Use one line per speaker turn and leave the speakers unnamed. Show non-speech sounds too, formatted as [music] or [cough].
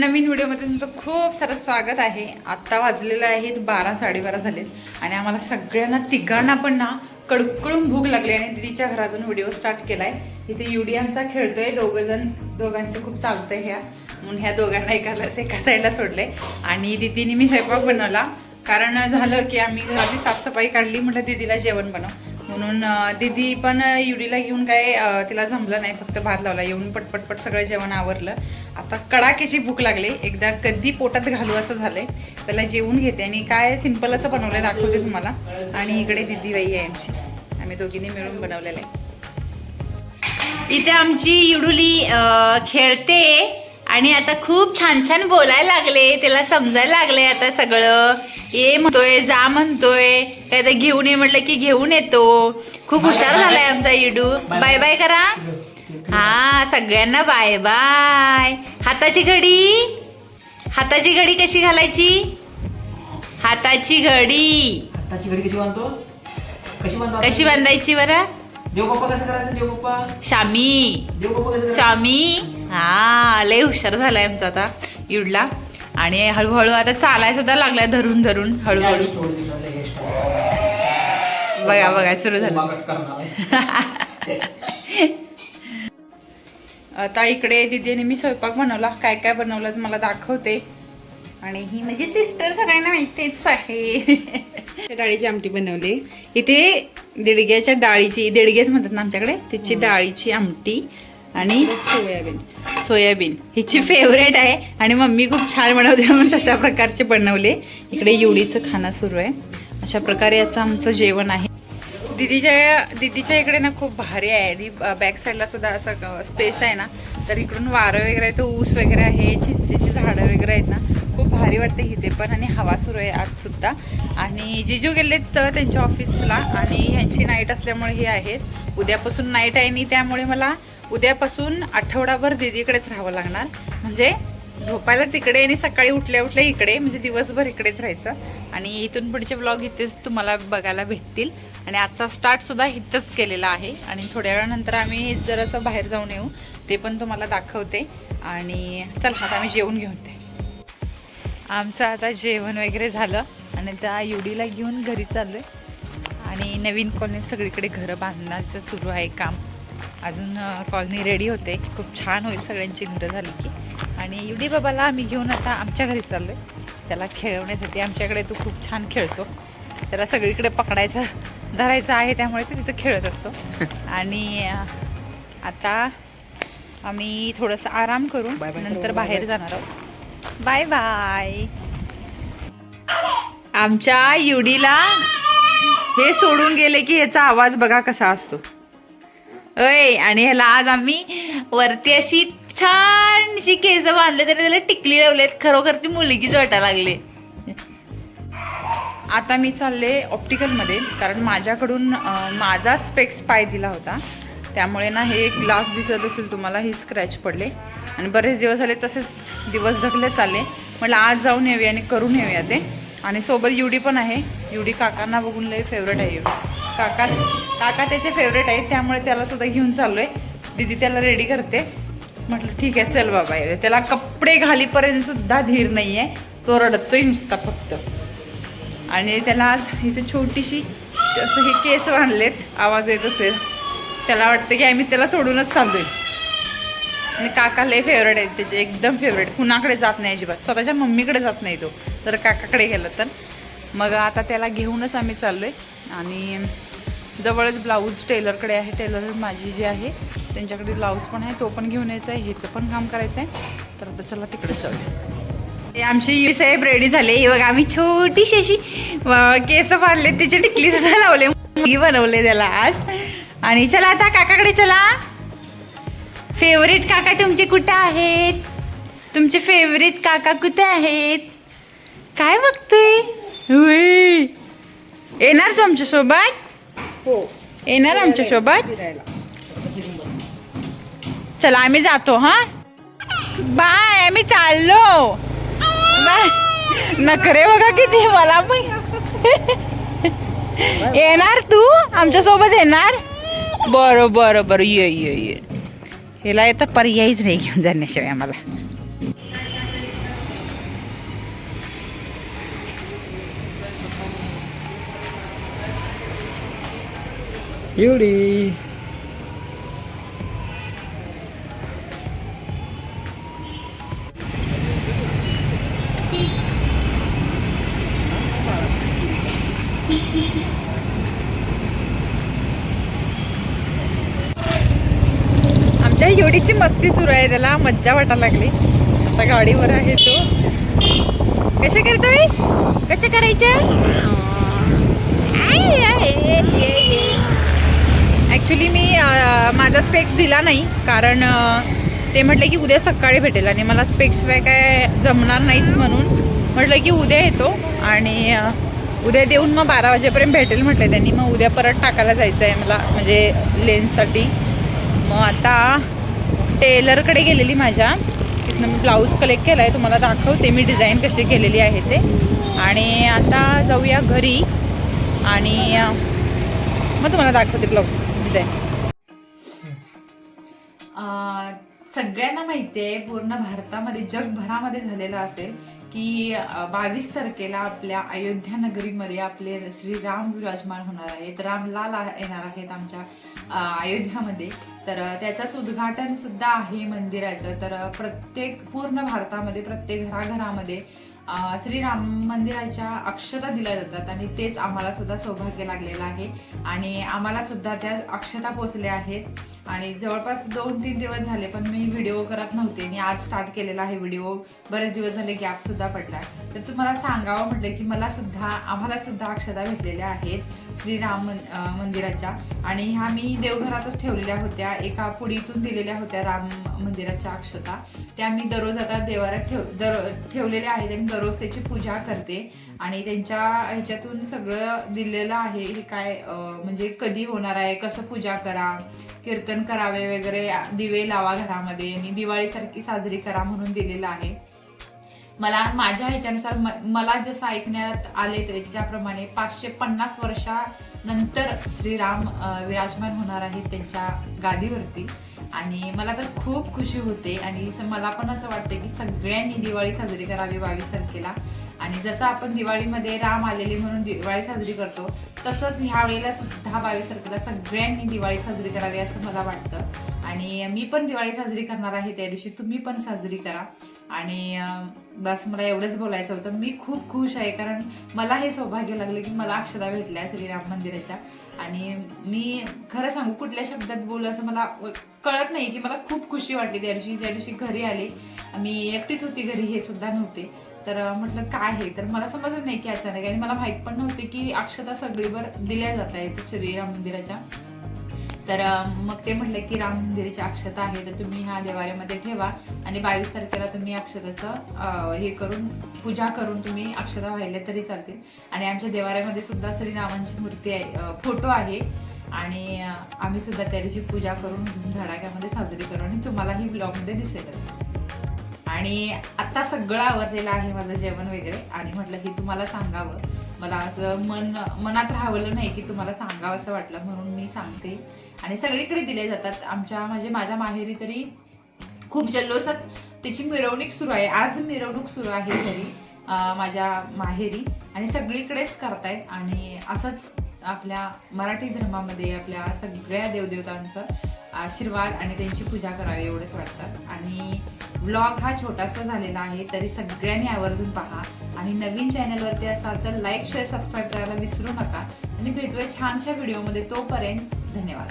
नवीन व्हिडिओमध्ये तुमचं खूप सारं स्वागत आहे. आत्ता वाजलेलं आहे बारा साडेबारा झालेत. आणि आम्हाला सगळ्यांना तिघांना पण ना कडकडून भूक लागली आणि दिदीच्या घरातून व्हिडिओ स्टार्ट केलाय. इथे युडी खेळतोय. दोघं जण दोघांचं खूप चालतंय ह्या. म्हणून ह्या दोघांना एकाला एका साईडला सोडले आणि दिदीने मी स्वयंपाक बनवला. कारण झालं की आम्ही घराची साफसफाई काढली. म्हटलं दिदीला जेवण बनव. म्हणून दिदी दीदी पण अं, युडीला घेऊन काय तिला जमलं नाही फक्त भात लावला. येऊन पटपटपट सगळं जेवण आवरलं. आता कडाक्याची भूक लागली. एकदा कधी पोटात घालू असं झालंय. त्याला जेवून घेते आणि काय सिंपल असं बनवलं दाखवते तुम्हाला. आणि इकडे दिदी बाई आहे आमची. आम्ही दोघींनी मिळून बनवलेलं आहे. इथे आमची युडुली खेळते. आणि आता खूप छान छान बोलायला लागले त्याला समजायला लागले आता सगळं. ये म्हणतोय जा म्हणतोय. काय तर घेऊन ये म्हटलं की घेऊन येतो. खूप हुशार झालाय आमचा युडू. बाय बाय करा. हा सगळ्यांना बाय बाय. हाताची घडी? हाताची घडी कशी घालायची? हाताची घडी.
कशी बांधतो? कशी बांधतो
कशी बांधायची बरं?
देव बाप्पा कसं करायचं? देव बाप्पा
शामी.
देव बाप्पा कसं करायचं?
हा लय हुशार झालाय आमचा आता युडला. आणि हळूहळू आता चालाय सुद्धा लागलाय धरून धरून हळूहळू. बघा बघा सुरू झालं.
मागट करणार आहे. [laughs]
आता इकडे दिदीने मी स्वयंपाक बनवला. काय काय बनवलं ते मला दाखवते. आणि ही म्हणजे सिस्टर सगळ्यांना माहितीच आहे.
त्या [laughs] डाळीची आमटी बनवली.
इथे दिडग्याच्या डाळीची दिडगेच म्हणतात ना आमच्याकडे त्याची डाळीची आमटी. आणि
सोयाबीन.
सोयाबीन हिची फेवरेट आहे. आणि मम्मी खूप छान बनवते म्हणून तशा प्रकारचे बनवले. इकडे युडीचं खाणं सुरू आहे. अशा प्रकारे याचं आमचं जेवण आहे. दिदीच्या दिदीच्या इकडे ना खूप भारी आहे. आणि बॅक साईडला सुद्धा असं स्पेस आहे ना. तर इकडून वारं वगैरे आहे तो ऊस वगैरे आहे चिंचेची झाडं वगैरे आहेत ना. खूप भारी वाटते इथे पण. आणि हवा सुरू आहे आज सुद्धा. आणि जिजू गेलेत तर त्यांच्या ऑफिसला आणि ह्यांची नाईट असल्यामुळे हे आहेत. उद्यापासून नाईट आहे आणि त्यामुळे मला उद्यापासून आठवडाभर दीदीकडेच राहावं लागणार. म्हणजे झोपायला तिकडे आणि सकाळी उठल्या उठल्या इकडे म्हणजे दिवसभर इकडेच राहायचं. आणि इथून पुढचे ब्लॉग इथेच तुम्हाला बघायला भेटतील. आणि आजचा स्टार्ट सुद्धा इथंच केलेला आहे. आणि थोड्या वेळानंतर आम्ही जरासं बाहेर जाऊन येऊ. ते पण तुम्हाला दाखवते. आणि चल आता आम्ही जेवून घेऊन ते आमचं आता जेवण वगैरे झालं. आणि त्या युडीला घेऊन घरी चाललोय. आणि नवीन कॉलनी सगळीकडे घरं बांधण्याचं सुरू आहे काम. अजून कॉलनी रेडी होते. खूप छान होईल सगळ्यांची घरं झाली की. आणि युडी बाबाला आम्ही घेऊन आता आमच्या घरी चाललोय. त्याला खेळवण्यासाठी आमच्याकडे तो खूप छान खेळतो. त्याला सगळीकडे पकडायचं धरायचं आहे त्यामुळे तो तिथं खेळत असतो. [laughs] आणि आता आम्ही थोडंसं आराम करू नंतर बाहेर जाणार आहोत. बाय बाय आमच्या युडीला हे सोडून गेले की ह्याचा आवाज बघा कसा असतो. अय आणि ह्याला आज आम्ही वरती अशी छानशी केस बांधले तरी त्याला टिकली लावलेत खरोखरची मुलगीच वाटायला लागले. आता मी चालले ऑप्टिकलमध्ये कारण माझ्याकडून माझा स्पेक्स पाय दिला होता. त्यामुळे ना हे ग्लास दिसत असेल तुम्हाला ही स्क्रॅच पडले. आणि बरेच दिवस झाले तसेच दिवस ढकले चालले. म्हटलं आज जाऊन येऊया आणि करून येऊया ते. आणि सोबत युडी पण आहे. युडी काकांना बघून लय फेवरेट आहे युडी. काका काका त्याचे फेवरेट आहे त्यामुळे त्याला सुद्धा घेऊन चाललोय. दीदी त्याला रेडी करते. म्हटलं ठीक आहे चल बाबा. त्याला कपडे घालीपर्यंत सुद्धा धीर नाही आहे तो रडतोय नुसता फक्त. आणि त्याला आज इथे छोटीशी असं हे केस बांधलेत. आवाज येत असेल. त्याला वाटतं की आम्ही त्याला सोडूनच चाललोय. आणि काका लय फेवरेट आहेत. त्याचे एकदम फेवरेट कुणाकडे जात नाही अजिबात. स्वतःच्या मम्मीकडे जात नाही तो. तर काकाकडे गेलं तर. मग आता त्याला घेऊनच आम्ही चाललोय. आणि जवळच ब्लाऊज टेलरकडे आहे. टेलर माझी जी आहे त्यांच्याकडे ब्लाऊज पण आहे तो पण घेऊन यायचा आहे ह्याचं पण काम करायचं आहे तर आता चला तिकडे जाऊया. हे आमची यू साहेब रेडी झाले. हे बघा आम्ही छोटीशी अशी केस पाडले त्याचे टिकली सुद्धा लावले. मुलगी बनवले त्याला आज. आणि चला आता काकाकडे चला. फेवरेट काका तुमचे कुठे आहेत? तुमचे फेवरेट काका कुठे आहेत? काय बघते येणार तू आमच्यासोबत?
हो.
येणार
आमच्यासोबत?
चला आम्ही जातो हा? बाय आम्ही चाललो. बाय. नखरे बघा किती मला पण. येणार तू? आमच्यासोबत येणार? बरं बरं बरं. ये ये ये. ह्याला येतं पर्यायच नाही घेऊन जाण्याशिवाय आम्हाला.
एवढी
आमच्या एवढीची मस्ती सुरू आहे त्याला मज्जा वाटायला लागली. आता गाडीवर आहे तो. कसे करतोय? कसे करायचे? ॲक्च्युली मी माझा स्पेक्स दिला नाही कारण ते म्हटलं की उद्या सकाळी भेटेल आणि मला स्पेक्सशिवाय काय जमणार नाहीच म्हणून. म्हटलं की उद्या येतो आणि उद्या देऊन मग बारा वाजेपर्यंत भेटेल म्हटलं त्यांनी. मग उद्या परत टाकायला जायचं आहे मला म्हणजे लेन्ससाठी मग आता टेलरकडे गेलेली माझ्या. तिथनं मी ब्लाऊज कलेक्ट केला आहे तुम्हाला दाखवते. मी डिझाईन कशी केलेली आहे ते. आणि आता जाऊया घरी. आणि मग तुम्हाला दाखवते ब्लाऊज डिझाईन सगळ्यांना माहिती आहे पूर्ण भारतामध्ये जगभरामध्ये झालेलं असेल की बावीस तारखेला आपल्या अयोध्या नगरीमध्ये आपले श्रीराम विराजमान होणार आहेत. रामलाल येणार आहेत आमच्या अयोध्यामध्ये. तर त्याचंच उद्घाटन सुद्धा आहे मंदिराचं. तर प्रत्येक पूर्ण भारतामध्ये प्रत्येक घराघरामध्ये श्रीराम मंदिराच्या अक्षता दिल्या जातात आणि तेच आम्हाला सुद्धा सौभाग्य लागलेलं आहे. आणि आम्हाला सुद्धा त्या अक्षता पोचल्या आहेत. आणि जवळपास दोन तीन दिवस झाले पण मी व्हिडिओ करत नव्हते आणि आज स्टार्ट केलेला आहे व्हिडिओ बरेच दिवस झाले गॅप सुद्धा पडला. तर तुम्हाला सांगावं म्हटलं की मला सुद्धा आम्हाला सुद्धा अक्षता भेटलेल्या आहेत श्रीराम मंदिराच्या. आणि ह्या मी देवघरातच ठेवलेल्या होत्या. एका पुडीतून दिलेल्या होत्या राम मंदिराच्या अक्षता. त्या मी दररोज आता देवाऱ्यात ठेव दर ठेवलेल्या आहेत आणि दररोज त्याची पूजा करते. आणि त्यांच्या ह्याच्यातून सगळं दिलेलं आहे हे काय म्हणजे कधी होणार आहे कसं पूजा करा कीर्तन करावे वगैरे दिवे लावा घरामध्ये आणि दिवाळीसारखी साजरी करा म्हणून दिलेलं आहे. मला माझ्या ह्याच्यानुसार म- मला जसं ऐकण्यात आले त्याच्याप्रमाणे पाचशे पन्नास वर्षानंतर श्रीराम विराजमान होणार आहेत त्यांच्या गादीवरती. आणि मला तर खूप खुशी होते आणि मला पण असं वाटतं की सगळ्यांनी दिवाळी साजरी करावी बावीस तारखेला. आणि जसं आपण दिवाळीमध्ये राम आलेले म्हणून दिवाळी साजरी करतो तसंच ह्या वेळेला सुद्धा बावीस तारखेला सगळ्यांनी दिवाळी साजरी करावी असं मला वाटतं. आणि मी पण दिवाळी साजरी करणार आहे त्या दिवशी तुम्ही पण साजरी करा. आणि बस मला एवढंच बोलायचं होतं. मी खूप खुश आहे कारण मला हे सौभाग्य लागलं की मला अक्षदा भेटल्या श्रीराम मंदिराच्या. आणि मी खरं सांगू कुठल्या शब्दात बोलू असं मला कळत नाही की मला खूप खुशी वाटली त्या दिवशी. ज्या दिवशी घरी आले मी एकटीच होती घरी हे सुद्धा नव्हते. तर म्हटलं काय आहे तर मला समजलं नाही की अचानक. आणि मला माहीत पण नव्हते की अक्षता सगळीवर दिल्या जात आहेत श्रीराम मंदिराच्या. तर मग ते म्हटलं की राम मंदिराची अक्षता आहे तर तुम्ही ह्या देवाऱ्यामध्ये ठेवा. आणि बावीस तारखेला तुम्ही अक्षताचं हे करून पूजा करून तुम्ही अक्षता व्हायला तरी चालतील. आणि आमच्या देवाऱ्यामध्ये सुद्धा श्रीरामांची मूर्ती आहे फोटो आहे. आणि आम्ही सुद्धा त्या दिवशी पूजा करून धूमधडाक्यामध्ये साजरी करू. आणि तुम्हालाही ब्लॉगमध्ये दिसेलच. आणि आता सगळं आवरलेलं आहे माझं जेवण वगैरे. आणि म्हटलं की तुम्हाला सांगावं. मला असं मन मनात राहवलं नाही की तुम्हाला सांगावं असं वाटलं म्हणून मी सांगते. आणि सगळीकडे दिले जातात. आमच्या म्हणजे माझ्या माहेरी तरी खूप जल्लोषात त्याची मिरवणूक सुरू आहे. आज मिरवणूक सुरू आहे घरी माझ्या माहेरी. आणि सगळीकडेच करतायत. आणि असंच आपल्या मराठी धर्मामध्ये आपल्या सगळ्या देवदेवतांचं आशीर्वाद आणि त्यांची पूजा करावी एवढंच वाटतं आणि ब्लॉग हा छोटासा झालेला आहे तरी सगळ्यांनी आवर्जून पहा. आणि नवीन चॅनलवरती असाल तर लाईक शेअर सबस्क्राईब करायला विसरू नका. आणि भेटूया छानशा व्हिडिओमध्ये तोपर्यंत धन्यवाद.